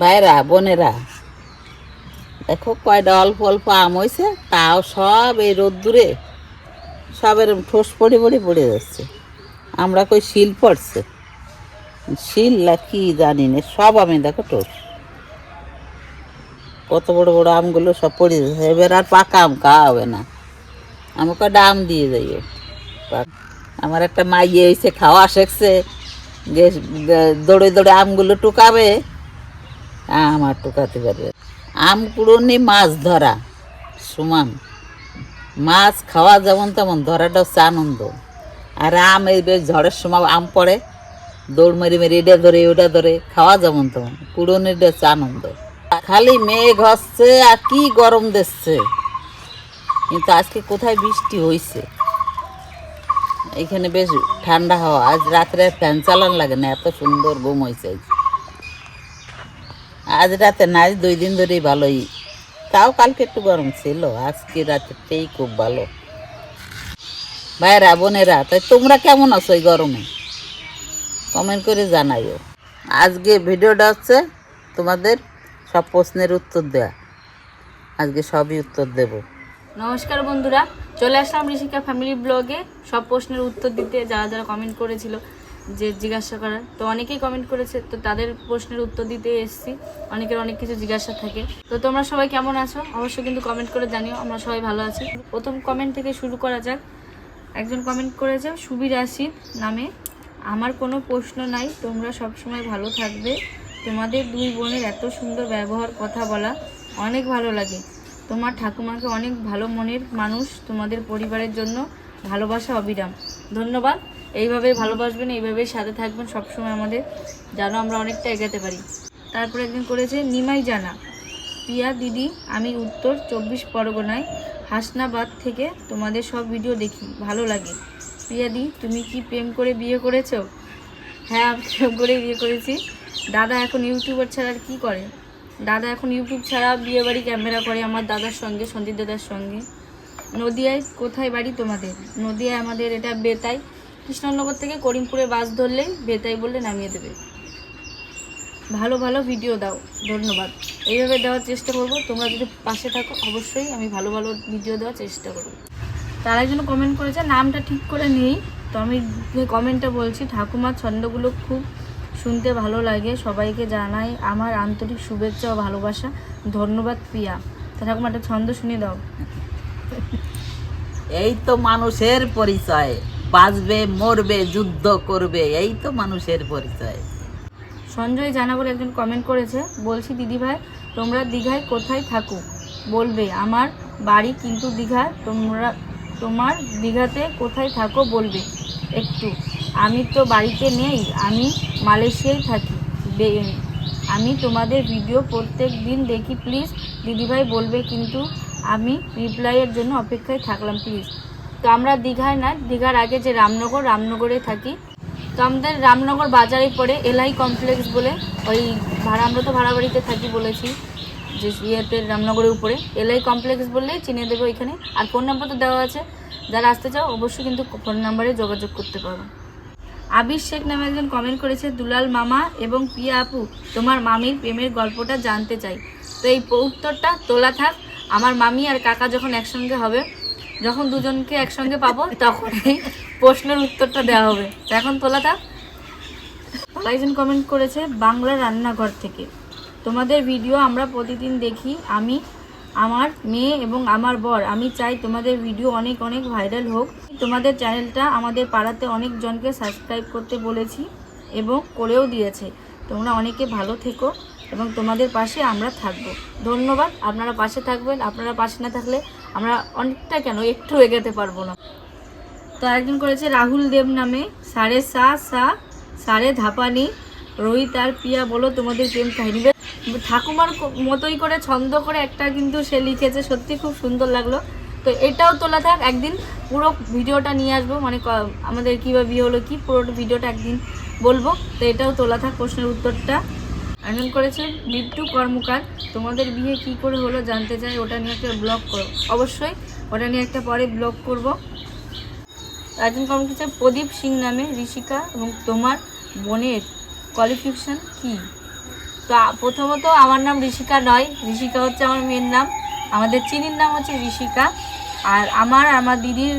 ভাইরা, বোনেরা, দেখো কয়টা অল্প অল্প আম হয়েছে তাও সব এই রোদ্দুরে সব ঠোস পড়ে পড়ে পড়ে যাচ্ছে। আমরা কই শিল পড়ছে। শিল না কি জানি না, সব আমি দেখো ঠোস। কত বড় বড় আমগুলো সব পড়ে যাচ্ছে, এবার আর পাকা আম খাওয়া হবে না। আমাকে একটা আম দিয়ে পাক- আমার একটা মাইয়ে হয়েছে খাওয়া শেখছে যে দৌড়ে দৌড়ে আমগুলো টুকাবে। আমার টুকাতে পারবে আম কুড়োনি মাছ ধরা, সমান। মাছ খাওয়া যেমন তেমন, ধরাটা হচ্ছে আনন্দ। আর আম এই বেশ ঝড়ের সময় আম পড়ে, দৌড় মেরে মেরে এটা ধরে, ওটা ধরে, খাওয়া যেমন তেমন কুড়োনিটা হচ্ছে আনন্দ। খালি মেঘ হচ্ছে আর কি গরম দিচ্ছে। কিন্তু আজকে কোথায় বৃষ্টি হয়েছে এখানে বেশ ঠান্ডা হাওয়া, আজ রাত্রে ফ্যান চালান লাগে না, এত সুন্দর ঘুম হয়েছে আজ। রাতে না দুই দিন ধরেই ভালোই। তাও কালকে একটু গরম ছিল, আজকে রাতেরটাই খুব ভালো। ভাইরা বোনেরা, তাই তোমরা কেমন আছো এই গরমে? কমেন্ট করে জানাইও। আজকে ভিডিওটা হচ্ছে তোমাদের সব প্রশ্নের উত্তর দেওয়া আজকে সবই উত্তর দেবো। নমস্কার বন্ধুরা, চলে আসলাম ঋষিকা ফ্যামিলি ব্লগে সব প্রশ্নের উত্তর দিতে যারা যারা কমেন্ট করেছিল যে জিজ্ঞাসা করার। তো অনেকেই কমেন্ট করেছে, তো তাদের প্রশ্নের উত্তর দিতে এসেছি। অনেকের অনেক কিছু জিজ্ঞাসা থাকে। তো তোমরা সবাই কেমন আছো? অবশ্যই কিন্তু কমেন্ট করে জানিও, আমরা সবাই ভালো আছি। প্রথম কমেন্ট থেকে শুরু করা যাক। একজন কমেন্ট করেছে, সুবীর রাশিদ নামে, আমার কোনো প্রশ্ন নাই, তোমরা সবসময় ভালো থাকবে। তোমাদের দুই বোনের এত সুন্দর ব্যবহার, কথা বলা অনেক ভালো লাগে। তোমার ঠাকুমাকে অনেক ভালো মনের মানুষ, তোমাদের পরিবারের জন্য ভালোবাসা অবিরাম। ধন্যবাদ। এইভাবে ভালোবাসবেন, এইভাবেই সাথে থাকবেন সবসময় আমাদের, যেন আমরা অনেকটা এগাতে পারি। তারপরে একদিন করেছে নিমাই জানা। প্রিয়া দিদি, আমি উত্তর চব্বিশ পরগনায়, হাসনাবাদ থেকে তোমাদের সব ভিডিও দেখি, ভালো লাগে। প্রিয়া দি, তুমি কি প্রেম করে বিয়ে করেছ? হ্যাঁ আমি প্রেম করে বিয়ে করেছি। দাদা এখন ইউটিউবার ছাড়া আর কী করে? দাদা এখন ইউটিউব ছাড়া বিয়ে বাড়ি ক্যামেরা করে আমার দাদার সঙ্গে, সন্দীপ দাদার সঙ্গে। নদিয়ায় কোথায় বাড়ি তোমাদের? নদিয়ায় আমাদের এটা বেতাই কৃষ্ণনগর থেকে করিমপুরে বাস ধরলেই বেতাই বললে নামিয়ে দেবে। ভালো ভালো ভিডিও দাও, ধন্যবাদ। এইভাবে দেওয়ার চেষ্টা করব। তোমরা যদি পাশে থাকো, অবশ্যই আমি ভালো ভালো ভিডিও দেওয়ার চেষ্টা করব। তারা একজন কমেন্ট করেছে, নামটা ঠিক করে নেই। তো আমি কমেন্টটা বলছি, ঠাকুমার ছন্দগুলো খুব শুনতে ভালো লাগে। সবাইকে জানাই আমার আন্তরিক শুভেচ্ছা ও ভালোবাসা। ধন্যবাদ, প্রিয়া। তা ঠাকুমা একটা ছন্দ শুনিয়ে দাও। এই তো মানুষের পরিচয়। বাঁচবে, মরবে, যুদ্ধ করবে, এই তো মানুষের পরিচয়। সঞ্জয় জানা বলে একজন কমেন্ট করেছে, বলছি দিদিভাই তোমরা দীঘায় কোথায় থাকো? বলবে, আমার বাড়ি কিন্তু দীঘা তোমরা, তোমার দীঘাতে কোথায় থাকো? বলবে, একটু, আমি তো বাড়িতে নেই, আমি মালয়েশিয়ায় থাকি। আমি তোমাদের ভিডিও প্রত্যেক দিন দেখি প্লিজ দিদিভাই বলবে, কিন্তু আমি রিপ্লাইয়ের জন্য অপেক্ষায় থাকলাম প্লিজ তো আমরা দীঘায় না, দীঘার আগে যে রামনগর, রামনগরে থাকি। তো আমাদের রামনগর বাজারে পড়ে এলআই কমপ্লেক্স বলে, ওই ভাড়া, আমরা তো ভাড়া বাড়িতে থাকি বলেছি, যে ইয়েতে, রামনগরের উপরে। এলআই কমপ্লেক্স বললেই চিনিয়ে দেবো এখানে আর ফোন নাম্বার তো দেওয়া আছে। যারা আসতে চাও, অবশ্যই কিন্তু ফোন নাম্বারে যোগাযোগ করতে পারো। আবির শেখ নামে একজন কমেন্ট করেছে, দুলাল মামা এবং পিয়া আপু, তোমার মামির প্রেমের গল্পটা জানতে চাই। তো এই উত্তরটা তোলা থাক। আমার মামি আর কাকা যখন একসঙ্গে হবে যখন দুজনকে একসঙ্গে পাবো, তখন এই প্রশ্নের উত্তরটা দেওয়া হবে। এখন তোলা থাক একজন কমেন্ট করেছে, বাংলা রান্নাঘর থেকে। তোমাদের ভিডিও আমরা প্রতিদিন দেখি। আমি, আমার মেয়ে এবং আমার বর। আমি চাই তোমাদের ভিডিও অনেক অনেক ভাইরাল হোক। তোমাদের চ্যানেলটা আমাদের পাড়াতে অনেক জনকে সাবস্ক্রাইব করতে বলেছি এবং করেও দিয়েছে। তোমরা অনেকে ভালো থেকো এবং তোমাদের পাশে আমরা থাকব। ধন্যবাদ। আপনারা পাশে থাকবেন। আপনারা পাশে না থাকলে আমরা অনেকটা কেন একটু এগোতে পারব না। তো একজন করেছে রাহুল দেব নামে সাড়ে সা সা সাড়ে ধাপানি, রোহিত আর পিয়া বলো তোমাদের প্রেম কাহিনী। ঠাকুমার মতোই করে ছন্দ করে একটা কিন্তু সে লিখেছে, সত্যি খুব সুন্দর লাগল। তো এটাও তোলা থাক, একদিন পুরো ভিডিওটা নিয়ে আসব মানে আমাদের কীভাবে বিয়ে হলো, কি পুরো ভিডিওটা একদিন বলব। তো এটাও তোলা থাক প্রশ্নের উত্তরটা। একজন করেছে বিট্টু কর্মকার। তোমাদের বিয়ে কি করে হলো জানতে চাই, ওটা নিয়ে একটা ব্লগ করো। অবশ্যই ওটা নিয়ে একটা পরে ব্লগ করব। কমেন্ট করছে প্রদীপ সিং নামে ঋষিকা এবং তোমার বোনের কোয়ালিফিকেশান কি? তো প্রথমত আমার নাম ঋষিকা নয়, ঋষিকা হচ্ছে আমার মেয়ের নাম। আমাদের চিনির নাম হচ্ছে ঋষিকা। আর আমার আমার দিদির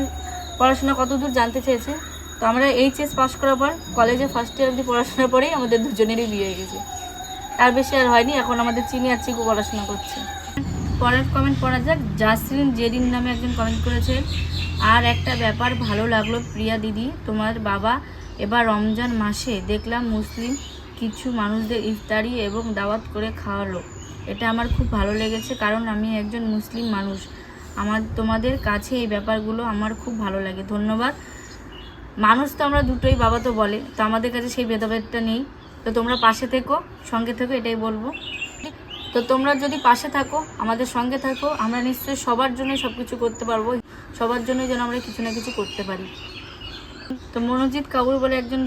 পড়াশোনা কতদূর জানতে চেয়েছে? তো আমরা এইচএস পাস করার পর কলেজে ফার্স্ট ইয়ার অবধি পড়াশোনার পরেই আমাদের দুজনেরই বিয়ে হয়ে গেছে। তার বেশি আর হয়নি, এখন আমাদের চিনি আর চিকু পড়াশোনা করছে। পরের কমেন্ট পড়া যাক জাসরিন জেরিন নামে একজন কমেন্ট করেছে, আর একটা ব্যাপার ভালো লাগল প্রিয়া দিদি, তোমার বাবা এবার রমজান মাসে দেখলাম মুসলিম কিছু মানুষদের ইফতারি এবং দাওয়াত করে খাওয়ালো। এটা আমার খুব ভালো লেগেছে কারণ আমি একজন মুসলিম মানুষ। আমার, তোমাদের কাছে এই ব্যাপারগুলো আমার খুব ভালো লাগে। ধন্যবাদ। মানুষ তো আমরা দুটোই বাবা তো বলে, তো আমাদের কাছে সেই ভেদাভেদটা নেই। তো তোমরা পাশে থেকো, সঙ্গে থেকো, এটাই বলব। তো তোমরা যদি পাশে থাকো, আমাদের সঙ্গে থাকো, আমরা নিশ্চয়ই সবার জন্য সব কিছু করতে পারব, সবার জন্য যেন আমরা কিছু না কিছু করতে পারি। তো মনোজিৎ কাপুর বলে একজন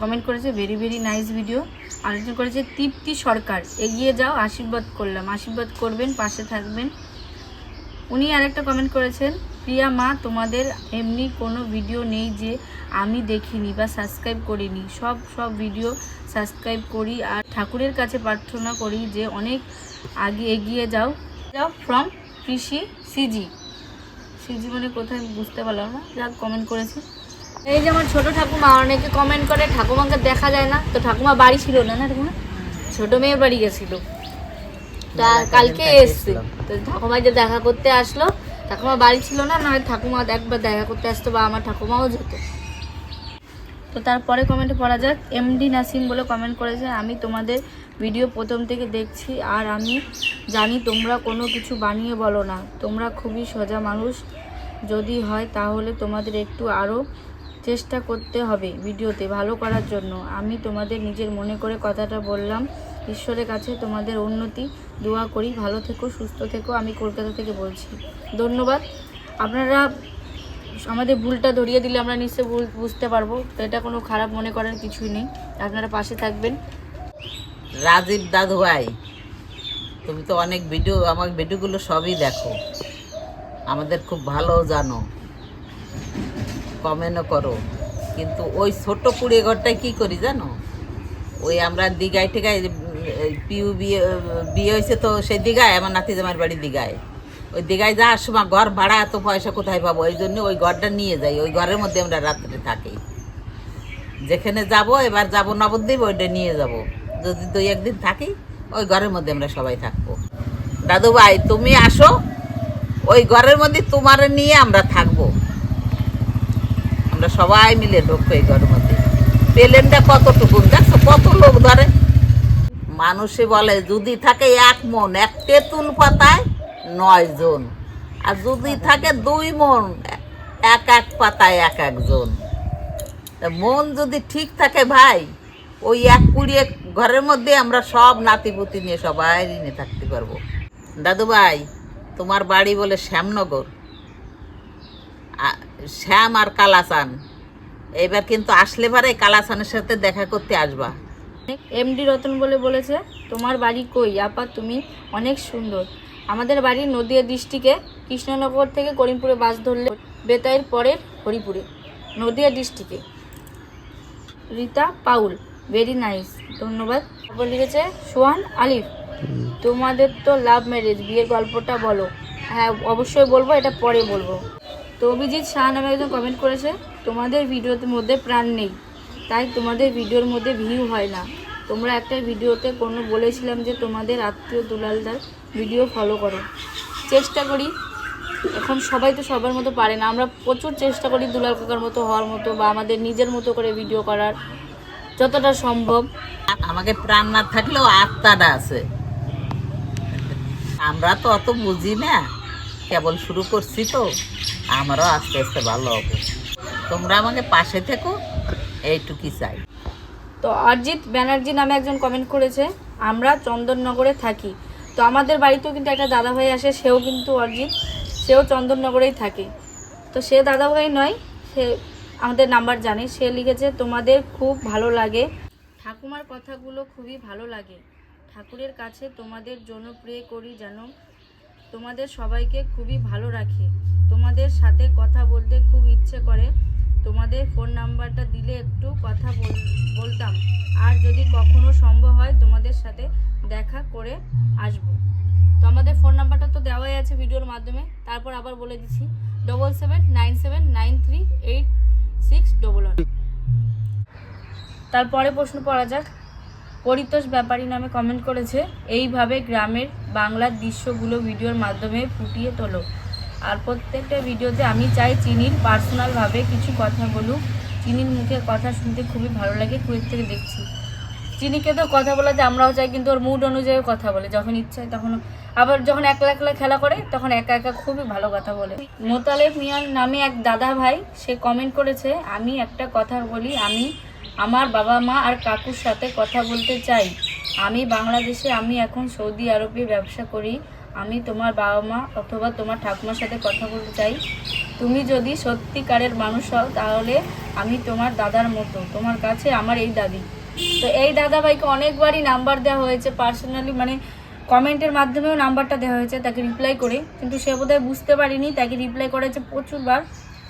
কমেন্ট করেছে ভেরি ভেরি নাইস ভিডিও আরেকজন করেছে, তৃপ্তি সরকার, এগিয়ে যাও, আশীর্বাদ করলাম, আশীর্বাদ করবেন, পাশে থাকবেন। উনি আরেকটা কমেন্ট করেছেন, প্রিয়া মা, তোমাদের এমনি কোনো ভিডিও নেই যে আমি দেখিনি বা সাবস্ক্রাইব করিনি। সব সব ভিডিও সাবস্ক্রাইব করি আর ঠাকুরের কাছে প্রার্থনা করি যে অনেক আগে এগিয়ে যাও। যাও ফ্রম কৃষি সিজি। সিজি মানে কোথায় বুঝতে পারলাম না। যা কমেন্ট করেছে। এই যে আমার ছোট ঠাকুমা, অনেকে কমেন্ট করে, ঠাকুমাকে দেখা যায় না। তো ঠাকুমা বাড়ি ছিল না না ঠাকুমা? ছোটো মেয়ের বাড়ি গেছিল। তা কালকে এসছে। তো ঠাকুমা যে দেখা করতে আসলো ঠাকুমা বাড়ি ছিল না নয় ঠাকুমা একবার দেখা করতে আসতো বা আমার ঠাকুমাও যেত। তো তারপরে কমেন্টে পড়া যাক। এমডি নাসিম বলে কমেন্ট করেছে আমি তোমাদের ভিডিও প্রথম থেকে দেখছি আর আমি জানি তোমরা কোনো কিছু বানিয়ে বলো না। তোমরা খুবই সোজা মানুষ। যদি হয় তাহলে তোমাদের একটু আরও চেষ্টা করতে হবে ভিডিওতে ভালো করার জন্য। আমি তোমাদের নিজের মনে করে কথাটা বললাম। ঈশ্বরের কাছে তোমাদের উন্নতি দোয়া করি। ভালো থেকো, সুস্থ থেকো, আমি কলকাতা থেকে বলছি। ধন্যবাদ। আপনারা আমাদের ভুলটা ধরিয়ে দিলে আমরা নিশ্চয়ই ভুল বুঝতে পারব। তো এটা কোনো খারাপ মনে করার কিছুই নেই। আপনারা পাশে থাকবেন। রাজীব দাদু ভাই তুমি তো অনেক ভিডিও, আমার ভিডিওগুলো সবই দেখো। আমাদের খুব ভালো জানো। কমেন্টও করো। কিন্তু ওই ছোট কুড়িয়ে ঘরটায় কি করি জানো? ওই আমরা দীঘায় টিঘায় পিউ বিয়ে বিয়ে হয়েছে তো সেই দীঘায়, আমার নাতি জামার বাড়ি দীঘায়। ওই দীঘায় যাওয়ার সময় ঘর ভাড়া, এত পয়সা কোথায় পাবো? ওই জন্য ওই ঘরটা নিয়ে যাই। ওই ঘরের মধ্যে আমরা রাত্রে থাকি। যেখানে যাব, এবার যাব নবদ্বীপ, ওইটা নিয়ে যাব। যদি দুই একদিন থাকি, ওই ঘরের মধ্যে আমরা সবাই থাকব। দাদু ভাই তুমি আসো। ওই ঘরের মধ্যে তোমার নিয়ে আমরা থাকব। আমরা সবাই মিলে ঢুকবো এই ঘরের মধ্যে প্লেনটা কতটুকু দেখছ কত লোক ধরে? মানুষে বলে, যদি থাকে এক মন, এক তেঁতুল পাতায় নয় জন। আর যদি থাকে দুই মন, এক এক পাতায় এক একজন মন যদি ঠিক থাকে ভাই, ওই এক কুড়িয়ে ঘরের মধ্যে আমরা সব নাতিপুতি নিয়ে সবাই নিয়ে থাকতে পারব। দাদু ভাই তোমার বাড়ি বলে শ্যামনগর। শ্যাম আর কালাচান এবার কিন্তু আসলে পারে কালাচানের সাথে দেখা করতে আসবা। এমডি রতন বলে বলেছে, তোমার বাড়ি কই? আপা, তুমি অনেক সুন্দর। আমাদের বাড়ি নদিয়া ডিস্ট্রিক্টে, কৃষ্ণনগর থেকে করিমপুরে বাস ধরলে বেতাইয়ের পরের হরিপুরে, নদিয়া ডিস্ট্রিক্টে। রীতা পাউল ভেরি নাইস ধন্যবাদ। তারপর লিখেছে সোহান আলিফ তোমাদের তো লাভ ম্যারেজ বিয়ের গল্পটা বলো। হ্যাঁ অবশ্যই বলব, এটা পরে বলব। তো অভিজিৎ শাহ নামে একজন কমেন্ট করেছে, তোমাদের ভিডিওর মধ্যে প্রাণ নেই, তাই তোমাদের ভিডিওর মধ্যে ভিউ হয় না। তোমরা একটা ভিডিওতে কোনো বলেছিলাম যে তোমাদের আত্মীয় দুলালদার ভিডিও ফলো করো। চেষ্টা করি, এখন সবাই তো সবার মতো পারে না। আমরা প্রচুর চেষ্টা করি দুলাল কাকার মতো হওয়ার মতো বা আমাদের নিজের মতো করে ভিডিও করার, যতটা সম্ভব। আমাকে প্রাণ না থাকলেও আত্মাটা আছে। আমরা তো অত বুঝি না। কেবল শুরু করছি তো। আমারও আস্তে আস্তে ভালো হবে। তোমরা আমাকে পাশে থেকো, এইটুকুই চাই। তো অরিজিৎ ব্যানার্জি নামে একজন কমেন্ট করেছে, আমরা চন্দননগরে থাকি। তো আমাদের বাড়িতেও কিন্তু একটা দাদাভাই আসে, সেও কিন্তু অরিজিৎ। সেও চন্দননগরেই থাকে। তো সে দাদাভাই নয়, সে আমাদের নাম্বার জানে। সে লিখেছে, তোমাদের খুব ভালো লাগে। ঠাকুমার কথাগুলো খুবই ভালো লাগে। ঠাকুরের কাছে তোমাদের জন্য প্রে করি যেন তোমাদের সবাইকে খুবই ভালো রাখে। তোমাদের সাথে কথা বলতে খুব ইচ্ছে করে। তোমাদের ফোন নাম্বারটা দিলে একটু কথা বল- বলতাম। আর যদি কখনো সম্ভব হয়, তোমাদের সাথে দেখা করে আসব। তো আমাদের ফোন নাম্বারটা তো দেওয়াই আছে ভিডিওর মাধ্যমে। তারপর আবার বলে দিচ্ছি double seven nine seven nine three eight six double one তারপরে প্রশ্ন পড়া যাক পরিতোষ ব্যাপারী নামে কমেন্ট করেছে, এইভাবে গ্রামের বাংলার দৃশ্যগুলো ভিডিওর মাধ্যমে ফুটিয়ে তোলো। আর প্রত্যেকটা ভিডিওতে আমি চাই চিনির পার্সোনালভাবে কিছু কথা বলুক। চিনির মুখে কথা শুনতে খুবই ভালো লাগে, কুয়েত থেকে দেখছি। চিনিকে তো কথা বলাতে আমরাও চাই, কিন্তু ওর মুড অনুযায়ী কথা বলে। যখন ইচ্ছা হয় তখন আবার যখন একলা একলা খেলা করে, তখন একা একা খুবই ভালো কথা বলে। মোতালেব মিয়ার নামে এক দাদা ভাই সে কমেন্ট করেছে, আমি একটা কথা বলি, আমি আমার বাবা মা আর কাকুর সাথে কথা বলতে চাই। আমি বাংলাদেশে, আমি এখন সৌদি আরবে ব্যবসা করি। আমি তোমার বাবা মা অথবা তোমার ঠাকুমার সাথে কথা বলতে চাই। তুমি যদি সত্যিকারের মানুষ হও, তাহলে আমি তোমার দাদার মতো। তোমার কাছে আমার এই দাদি। তো এই দাদা ভাইকে অনেকবারই নাম্বার দেওয়া হয়েছে পার্সোনালি মানে কমেন্টের মাধ্যমেও নাম্বারটা দেওয়া হয়েছে, তাকে রিপ্লাই করে। কিন্তু সে বোধহয় বুঝতে পারিনি, তাকে রিপ্লাই করেছে প্রচুরবার।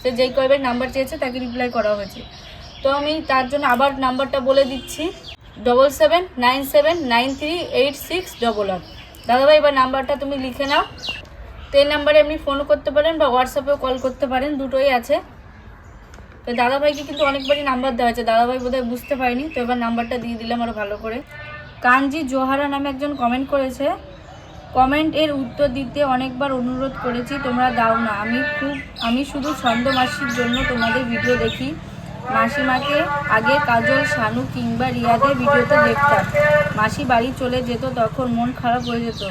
সে যেই কয়বার নাম্বার চেয়েছে, তাকে রিপ্লাই করা হয়েছে। তো আমি তার জন্য আবার নাম্বারটা বলে দিচ্ছি। Double seven nine seven nine three eight six double one দাদাভাই, এবার নাম্বারটা তুমি লিখে নাও। তো এই নাম্বারে আপনি ফোনও করতে পারেন বা হোয়াটসঅ্যাপেও কল করতে পারেন, দুটোই আছে। তো দাদাভাইকে কিন্তু অনেকবারই নাম্বার দেওয়া হয়েছে। দাদাভাই বোধহয় বুঝতে পারেনি, তো এবার নাম্বারটা দিয়ে দিলাম আরও ভালো করে। কাঞ্জি জোহারা নামে একজন কমেন্ট করেছে। কমেন্ট এর উত্তর দিতে অনেকবার অনুরোধ করেছি, তোমরা দাও না। আমি খুব, আমি শুধু ছন্দ মাসির জন্য তোমাদের ভিডিও দেখি। মাসিমাকে আগে কাজল, শানু কিংবা রিয়াদের ভিডিওতে দেখতাম। মাসি বাড়ি চলে যেত, তখন মন খারাপ হয়ে যেত।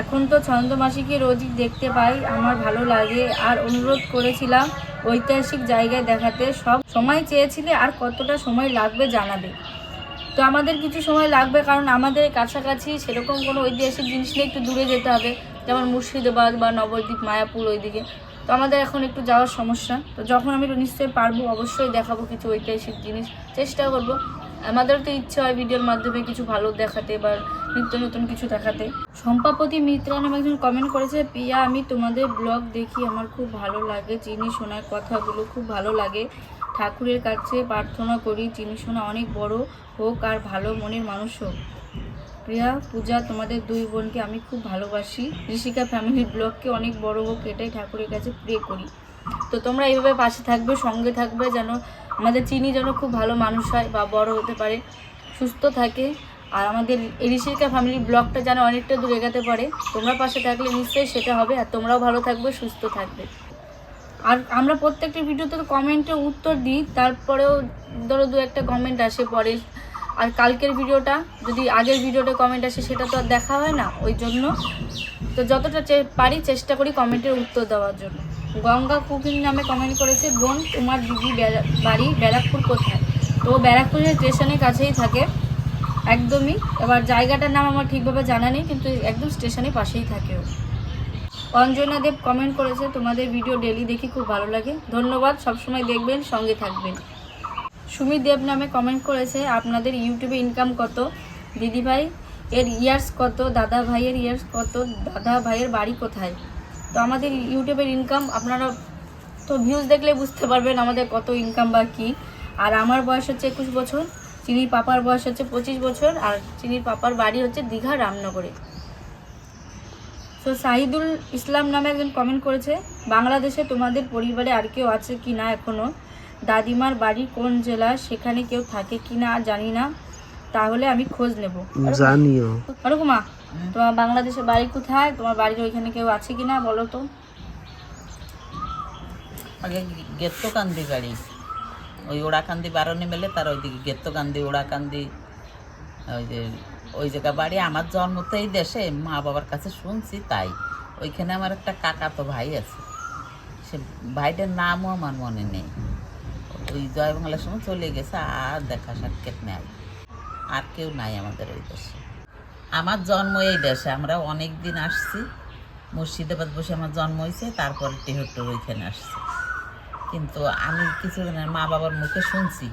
এখন তো ছন্দ মাসিকে রোজই দেখতে পাই, আমার ভালো লাগে। আর অনুরোধ করেছিলাম ঐতিহাসিক জায়গায় দেখাতে। সব সময় চেয়েছিলে আর কতটা সময় লাগবে জানাবে। তো আমাদের কিছু সময় লাগবে, কারণ আমাদের কাছাকাছি সেরকম কোনো ঐতিহাসিক জিনিস নেই, একটু দূরে যেতে হবে। যেমন মুর্শিদাবাদ বা নবদ্বীপ, মায়াপুর ওইদিকে। তো আমাদের এখন একটু যাওয়ার সমস্যা। তো যখন আমি নিশ্চয়ই পারব, অবশ্যই দেখাবো কিছু ঐতিহাসিক জিনিস। চেষ্টা করব। আমাদেরও তো ইচ্ছে হয় ভিডিওর মাধ্যমে কিছু ভালো দেখাতে বা নিত্য নতুন কিছু দেখাতে। সম্পাপতি মিত্রা নামে একজন কমেন্ট করেছে পিয়া আমি তোমাদের ব্লগ দেখি, আমার খুব ভালো লাগে। চিনি শোনার কথাগুলো খুব ভালো লাগে। ঠাকুরের কাছে প্রার্থনা করি, চিনি শোনা অনেক বড় হোক আর ভালো মনের মানুষ হোক। প্রিয়া, পূজা, তোমাদের দুই বোনকে আমি খুব ভালোবাসি। ঋষিকা ফ্যামিলির ব্লগকে অনেক বড় হোক এটাই ঠাকুরের কাছে প্রে করি। তো তোমরা এইভাবে পাশে থাকবে, সঙ্গে থাকবে যেন আমাদের চিনি যেন খুব ভালো মানুষ হয় বা বড় হতে পারে, সুস্থ থাকে। আর আমাদের ঋষিকা ফ্যামিলির ব্লগটা যেন অনেকটা দূর এগাতে পারে। তোমরা পাশে থাকলে নিশ্চয়ই সেটা হবে আর তোমরাও ভালো থাকবে, সুস্থ থাকবে। আর আমরা প্রত্যেকটা ভিডিওতে কমেন্টে উত্তর দিই, তারপরেও ধরো দু একটা কমেন্ট আসে পরে আর কালকের ভিডিওটা, যদি আগের ভিডিওটা কমেন্ট আসে, সেটা তো আর দেখা হয় না, ওই জন্য। তো যতটা পারি চেষ্টা করি কমেন্টের উত্তর দেওয়ার জন্য। গঙ্গা কুকিং নামে কমেন্ট করেছে, বোন, তোমার দিদি বাড়ি ব্যারাকপুর কোথায়? তো ব্যারাকপুরের স্টেশনের কাছেই থাকে, একদমই। এবার জায়গাটার নাম আমার ঠিকভাবে জানা নেই, কিন্তু একদম স্টেশনের পাশেই থাকে ও। অঞ্জনা দেব কমেন্ট করেছে, তোমাদের ভিডিও ডেলি দেখি, খুব ভালো লাগে। ধন্যবাদ, সবসময় দেখবেন, সঙ্গে থাকবেন। সুমি দেব নামে কমেন্ট করেছে, আপনাদের ইউটিউবে ইনকাম কত? দিদিভাই এর ইয়ার্স কত? দাদা ভাইয়ের ইয়ার্স কত? দাদা ভাইয়ের বাড়ি কোথায়? তো আমাদের ইউটিউবের ইনকাম আপনারা তো ভিউজ দেখলে বুঝতে পারবেন আমাদের কত ইনকাম বা কী। আর আমার বয়স হচ্ছে একুশ বছর, চিনির পাপার বয়স হচ্ছে পঁচিশ বছর, আর চিনির পাপার বাড়ি হচ্ছে দীঘা রামনগরে। তো সাহিদুল ইসলাম নামে একজন কমেন্ট করেছে, বাংলাদেশে তোমাদের পরিবারে আর কেউ আছে কি না এখনও? দাদিমার বাড়ি কোন জেলা সেখানে কেউ থাকে কি না জানি না। তাহলে আমি খোঁজ নেব। জানিও। ওরকমা তোমার বাংলাদেশের বাড়ি কোথায়? তোমার বাড়ির ওইখানে কেউ আছে কি না বলো তো। আগে গেত্তকান্দি গাড়ি ওই ওড়াকান্দি বারণি মেলে তার ওইদিকে গেত্তকান্দি ওড়াকান্দি ওই যে ওই জায়গা বাড়ি। আমার জন্ম তো এই দেশে মা বাবার কাছে শুনছি তাই। ওইখানে আমার একটা কাকা তো ভাই আছে। সে ভাইটার নামও আমার মনে নেই। ওই জয় বাংলার সময় চলে গেছে আর দেখা সাক্ষাৎ নেই। আর কেউ নাই আমাদের ওই দেশে। আমার জন্ম এই দেশে আমরা অনেক দিন আসছি। মুর্শিদাবাদ বসে আমার জন্ম হয়েছে তারপরে টেহট্টর ওইখানে আসছে। কিন্তু আমি কিছুদিনের মা বাবার মুখে শুনছি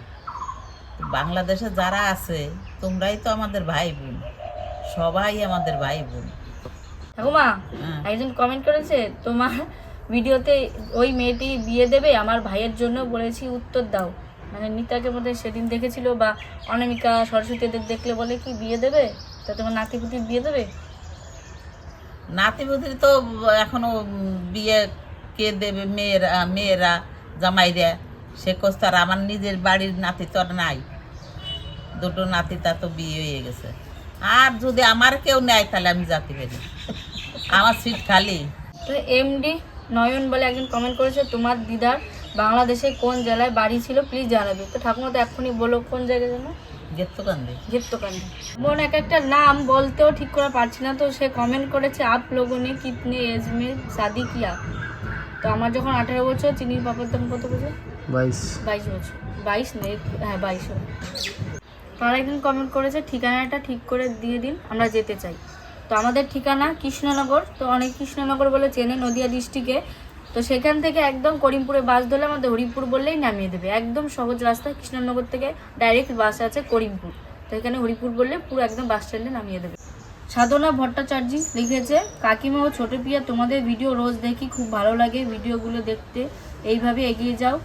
বাংলাদেশে যারা আছে তোমরাই তো আমাদের ভাই বোন সবাই আমাদের ভাই বোন ঠাকুমা হ্যাঁ। একজন কমেন্ট করেছে তোমার ভিডিওতে ওই মেয়েটি বিয়ে দেবে আমার ভাইয়ের জন্য বলেছি উত্তর দাও। মানে নিতাকে মধ্যে সেদিন দেখেছিল বা অনামিকা সরস্বতী এদের দেখলে বলে কি বিয়ে দেবে? তা তোমার নাতি পুতি বিয়ে দেবে? নাতি বুতির তো এখনও বিয়ে কে দেবে? মেয়েরা মেয়েরা জামাইরা সে কোস্তার। আমার নিজের বাড়ির নাতি তো আর নাই। দুটো নাতি তা তো বিয়ে হয়ে গেছে। আর যদি আমার কেউ নেয় তাহলে আমি যাতে পারি আমার সিট খালি। তো এমডি নয়ন বলে একজন কমেন্ট করেছে তোমার দিদার বাংলাদেশে কোন জেলায় বাড়ি ছিল? প্লিজ জানাবে। তো ঠাকুমা তো এখনই বলো কোন জায়গায় যেন? গেত কান্দে গেত্তকান্দি বোন এক একটা নাম বলতেও ঠিক করে পারছি না তো সে কমেন্ট করেছে আপ লোগো নে কিতনে এজ মে শাদি কিয়া? তো আমার যখন আঠারো বছর চিনির পাপার দাম কত বছর বাইশ। বাইশ বছর। বাইশ নেই হ্যাঁ বাইশ তারা একদিন কমেন্ট করেছে ঠিকানাটা ঠিক করে দিয়ে দিন আমরা যেতে চাই। তো আমাদের ঠিকানা কৃষ্ণনগর, তো অনেক কৃষ্ণনগর বলে চেনে নদিয়া ডিস্ট্রিক্টে তো সেখান থেকে একদম করিমপুরে বাস ধরলে আমাদের হরিপুর বললেই নামিয়ে দেবে। একদম সহজ রাস্তা, কৃষ্ণনগর থেকে ডাইরেক্ট বাস আছে করিমপুর। তো এখানে হরিপুর বললে পুরো একদম বাস স্ট্যান্ডে নামিয়ে দেবে। সাধনা ভট্টাচার্য লিখেছে, কাকিমা ও ছোট পিয়া, তোমাদের ভিডিও রোজ দেখি, খুব ভালো লাগে। ভিডিওগুলো দেখতে, এইভাবে এগিয়ে যাও।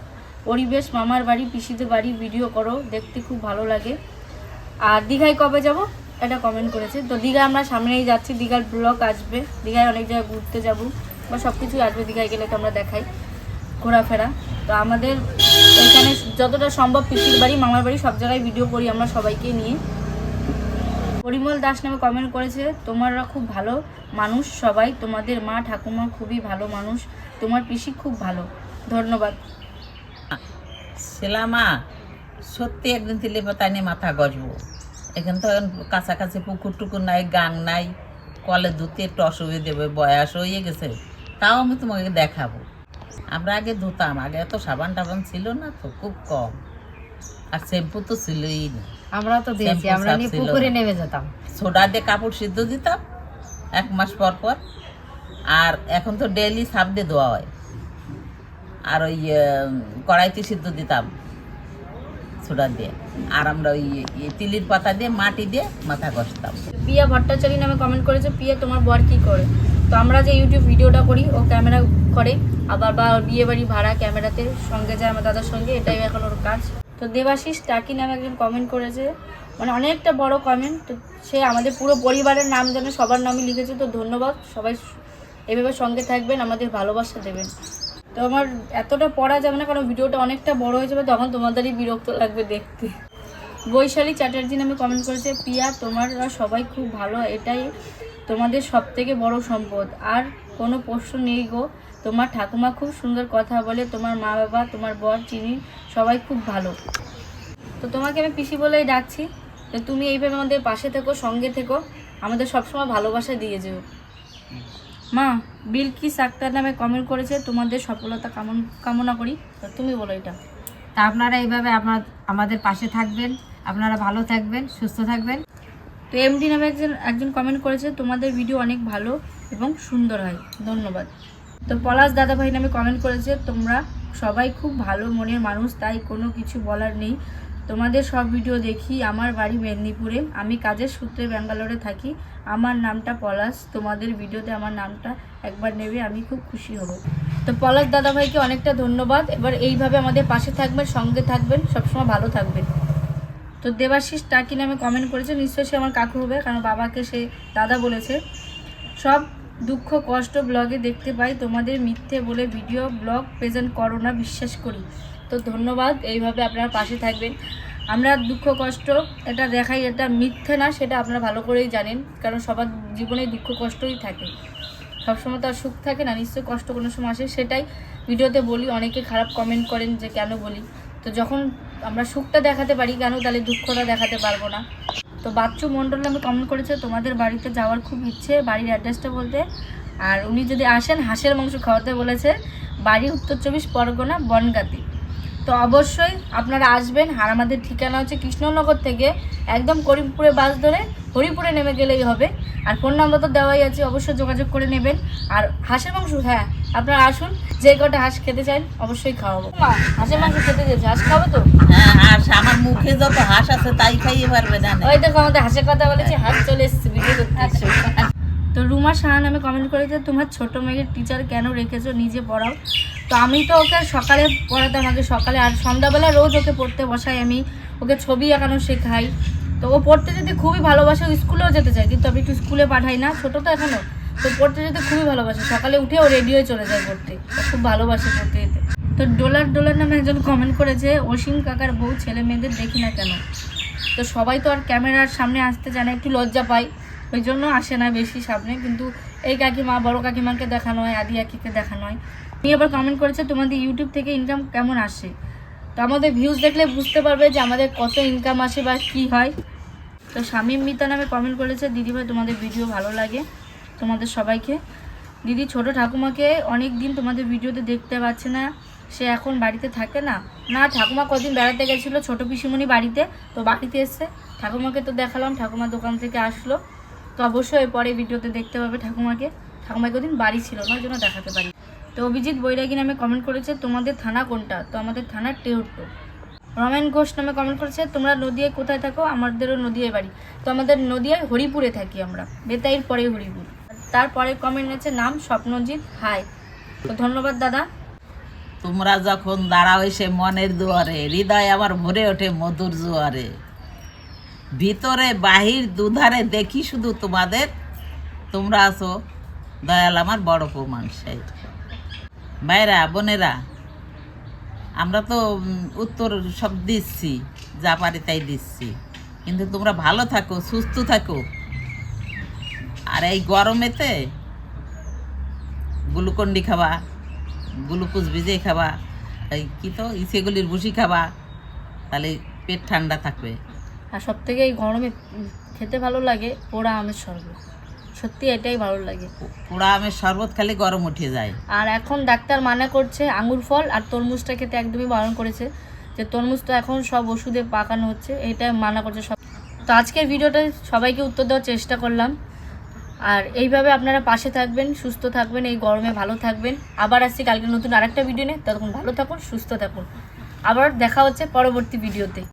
পরিবেশ, মামার বাড়ি, পিসিদের বাড়ি ভিডিও করো, দেখতে খুব ভালো লাগে। আর দীঘায় কবে যাব? এটা কমেন্ট করেছে। তো দীঘা আমরা সামনেই যাচ্ছি, দীঘার ব্লগ আসবে। দীঘায় অনেক জায়গায় ঘুরতে যাব বা সব কিছুই আসবে দীঘায় গেলে তো আমরা দেখাই ঘোরাফেরা। তো আমাদের এখানে যতটা সম্ভব পিসির বাড়ি, মামার বাড়ি সব জায়গায় ভিডিও করি আমরা সবাইকে নিয়ে। পরিমল দাস নামে কমেন্ট করেছে, তোমরা খুব ভালো মানুষ সবাই। তোমাদের মা ঠাকুমা খুবই ভালো মানুষ। তোমার পিসি খুব ভালো। ধন্যবাদ। ছেলামা সত্যি একদিন তিলে পাতায় নিয়ে মাথা গজবো। এখানে তো এখন কাছাকাছি পুকুর টুকুর নাই গাং নাই। কলে ধুতে একটু অসুবিধে দেবে বয়স হয়ে গেছে। তাও আমি তোমাকে দেখাবো। আমরা আগে ধুতাম আগে এত সাবান টাবান ছিল না তো খুব কম। আর শ্যাম্পু তো ছিলই না। আমরা তো দিয়েছি আমরা নিয়ে পুকুরে নেমে যেতাম। সোডা দিয়ে কাপড় সিদ্ধ দিতাম এক মাস পর পর। আর এখন তো ডেইলি সাপ দিয়ে ধোয়া হয়। আর ওই কড়াইতে সিদ্ধ দিতাম। সোডা দিয়ে। আর আমরা ওই তিলির পাতা দিয়ে, মাটি দিয়ে মাথা ঘষতাম। পিয়া ভট্টাচারী নামে কমেন্ট করেছে, পিয়া, তোমার বর কি করে? তো আমরা যে ইউটিউব ভিডিওটা করি, ও ক্যামেরা করে, আবার বা বিয়ে বাড়ি ভাড়া ক্যামেরাতে সঙ্গে যায় আমার দাদার সঙ্গে, এটাই এখন ওর কাজ। তো দেবাশিস টাকি নামে একজন কমেন্ট করেছে মানে অনেকটা বড় কমেন্ট তো সে আমাদের পুরো পরিবারের নাম জানে সবার নামই লিখেছে, তো ধন্যবাদ। সবাই এভাবে সঙ্গে থাকবেন, আমাদের ভালোবাসা দেবেন। তো আমার এতটা পড়া যাবে না, কারণ ভিডিওটা অনেকটা বড় হয়ে যাবে তখন তোমাদেরই বিরক্ত লাগবে দেখতে। বৈশালী চ্যাটার্জি নামে কমেন্ট করেছে, পিয়া, তোমরা সবাই খুব ভালো, এটাই তোমাদের সব থেকে বড় সম্পদ। আর কোনো প্রশ্ন নেই গো, তোমার ঠাকুমা খুব সুন্দর কথা বলে, তোমার মা বাবা, তোমার বর, চিনি, সবাই খুব ভালো। তো তোমাকে আমি পিসি বলেই ডাকছি তুমি এইভাবে আমাদের পাশে থেকো, সঙ্গে থেকো, আমাদের সবসময় ভালোবাসা দিয়ে যেও। মা বিলকিস আক্তার নামে কমেন্ট করেছে তোমাদের সফলতা কামন কামনা করি। তো তুমি বলো এটা। তা আপনারা এইভাবে আপনার আমাদের পাশে থাকবেন আপনারা ভালো থাকবেন সুস্থ থাকবেন। তো এমডি নামে একজন একজন কমেন্ট করেছে তোমাদের ভিডিও অনেক ভালো এবং সুন্দর হয়। ধন্যবাদ। তো পলাশ দাদাভাই নামে কমেন্ট করেছে তোমরা সবাই খুব ভালো মনের মানুষ তাই কোনো কিছু বলার নেই। তোমাদের সব ভিডিও দেখি আমার বাড়ি মেদিনীপুরে। আমি কাজের সূত্রে ব্যাঙ্গালোরে থাকি। আমার নামটা পলাশ। তোমাদের ভিডিওতে আমার নামটা একবার নেবে, আমি খুব খুশি হব। তো পলাশ দাদাভাইকে অনেকটা ধন্যবাদ। এবার এইভাবে আমাদের পাশে থাকবেন, সঙ্গে থাকবেন, সবসময় ভালো থাকবেন। তো দেবাশিস টাকি নামে কমেন্ট করেছে, নিশ্চয়ই সে আমার কাকু হবে, কারণ বাবাকে সে দাদা বলেছে। সব দুঃখ, কষ্ট ব্লগে দেখতে পাই। তোমাদের মিথ্যে বলে ভিডিও ব্লগ প্রেজেন্ট করো না, বিশ্বাস করি। তো ধন্যবাদ, এইভাবে আপনারা পাশে থাকবেন। আমরা দুঃখ, কষ্ট, এটা দেখাই, এটা মিথ্যে না, সেটা আপনারা ভালো করেই জানেন, কারণ সবার জীবনে দুঃখ, কষ্টই থাকে। সবসময় তো আর সুখ থাকে না, নিশ্চয়ই কষ্ট কোনো সময় আসে, সেটাই ভিডিওতে বলি, অনেকে খারাপ কমেন্ট করেন যে কেন বলি। তো যখন আমরা সুখটা দেখাতে পারি, কেন তাহলে দুঃখটা দেখাতে পারব না? তো বাচ্চু মণ্ডল নামে কমেন্ট করেছে, তোমাদের বাড়িতে যাওয়ার খুব ইচ্ছে, বাড়ির অ্যাড্রেসটা বলতে। আর উনি যদি আসেন, হাঁসের মাংস খাওয়াতে বলেছে, বাড়ি উত্তর চব্বিশ পরগনা, বনগাতি। তো অবশ্যই আপনারা আসবেন আর আমাদের ঠিকানা হচ্ছে কৃষ্ণনগর থেকে একদম করিমপুরে বাস ধরে হরিপুরে নেমে গেলেই হবে। আর ফোন নাম্বার তো দেওয়াই আছে অবশ্যই যোগাযোগ করে নেবেন। আর হাঁসের মাংস হ্যাঁ আপনারা আসুন যে কটা হাঁস খেতে চান অবশ্যই খাওয়াবো। হাঁসের মাংস খেতে চাইছে হাঁস খাব তো? হ্যাঁ হাঁস আমার মুখে যত হাঁস আছে তাই খাইয়ে পারবে না ওই দেখো আমাদের হাঁসের কথা বলেছি হাঁস চলে এসেছে ভিডিও করতে এসছে। তো রুমা সাহা নামে কমেন্ট করেছে, তোমার ছোট মেয়ের টিচার কেন রেখেছো? নিজে পড়াও। তো আমি তো ওকে সকালে পড়াতাম আগে সকালে, আর সন্ধ্যাবেলা রোজ ওকে পড়তে বসাই আমি। ওকে ছবি আঁকানো শেখাই। তো ও পড়তে যেতে খুবই ভালোবাসে, ও স্কুলেও যেতে চায়, কিন্তু আমি একটু স্কুলে পাঠাই না, ছোট তো এখনও তো পড়তে যেতে খুবই ভালোবাসে। সকালে উঠে ও রেডি হয়ে চলে যায় পড়তে। খুব ভালোবাসে পড়তে যেতে। তো ডোলার ডোলার নামে একজন কমেন্ট করেছে, অসীম কাকার বউ ছেলে মেয়েদের দেখি না কেন? তো সবাই তো আর ক্যামেরার সামনে আসতে জানে, একটু লজ্জা পায়। ওই জন্য আসে না বেশি সামনে, কিন্তু এই কাকিমা, বড় কাকিমাকে দেখানো হয়, আদি আকিকে দেখানো হয়। উনি আবার কমেন্ট করেছে, তোমাদের ইউটিউব থেকে ইনকাম কেমন আসে? তো আমাদের ভিউজ দেখলে বুঝতে পারবে যে আমাদের কত ইনকাম আসে বা কী হয়। তো শামীম মিতা নামে কমেন্ট করেছে দিদিভাই তোমাদের ভিডিও ভালো লাগে তোমাদের সবাইকে। দিদি ছোট ঠাকুমাকে অনেক দিন তোমাদের ভিডিওতে দেখতে পাচ্ছে না, সে এখন বাড়িতে থাকে না। না, ঠাকুমা কদিন বেড়াতে গেছিল, ছোট পিসিমণি বাড়িতে, তো বাড়িতে এসে ঠাকুমাকে তো দেখালাম, ঠাকুমা দোকান থেকে আসলো। তো অবশ্যই পরে ভিডিওতে দেখতে পাবে ঠাকুমাকে। ঠাকুমাকে কদিন বাড়ি ছিল না জন্য দেখাতে পারি তো অভিজিৎ বৈরাগী নামে কমেন্ট করেছে, তোমাদের থানা কোনটা? তো আমাদের থানা টেউটো রমেন ঘোষ নামে কমেন্ট করেছে, তোমরা নদিয়ায় কোথায় থাকো? আমাদেরও নদিয়ায় বাড়ি। তো আমাদের নদিয়ায় হরিপুরে থাকি আমরা, বেতাইয়ের পরে হরিপুর। তারপরে কমেন্ট আছে নাম স্বপ্নজিৎ হাই। তো ধন্যবাদ দাদা। তোমরা যখন দাঁড়াও এসে মনের দুয়ারে, হৃদয় আমার ভরে ওঠে মধুর জোয়ারে। ভিতরে, বাহির, দুধারে, দেখি শুধু তোমাদের। তোমরা আছো দয়াল আমার বড় প্রমাণ ভাইরা, বোনেরা, আমরা তো উত্তর সব দিচ্ছি, যা পারি তাই দিচ্ছি। কিন্তু তোমরা ভালো থাকো, সুস্থ থাকো। আর এই গরমেতে গ্লুকন্ডি খাবা, গ্লুকোজ ভিজে খাবা, এই কি তো, ইসেগুলির ভুসি খাবা, তাহলে পেট ঠান্ডা থাকবে। আর সব থেকে এই গরমে খেতে ভালো লাগে পোড়া আমের শরবত। সত্যি এটাই ভালো লাগে। পোড়া আমের শরবত খালি গরম উঠে যায়। আর এখন ডাক্তার মানা করছে আঙুর ফল আর তরমুজটা খেতে একদমই বারণ করেছে যে তরমুজ তো এখন সব ওষুধে পাকানো হচ্ছে এটা মানা করছে সব। তো আজকের ভিডিওটা সবাইকে উত্তর দেওয়ার চেষ্টা করলাম। আর এইভাবে আপনারা পাশে থাকবেন সুস্থ থাকবেন এই গরমে ভালো থাকবেন। আবার আসছি কালকে নতুন আরেকটা ভিডিও নিয়ে। ততক্ষণ ভালো থাকুন সুস্থ থাকুন। আবার দেখা হচ্ছে পরবর্তী ভিডিওতে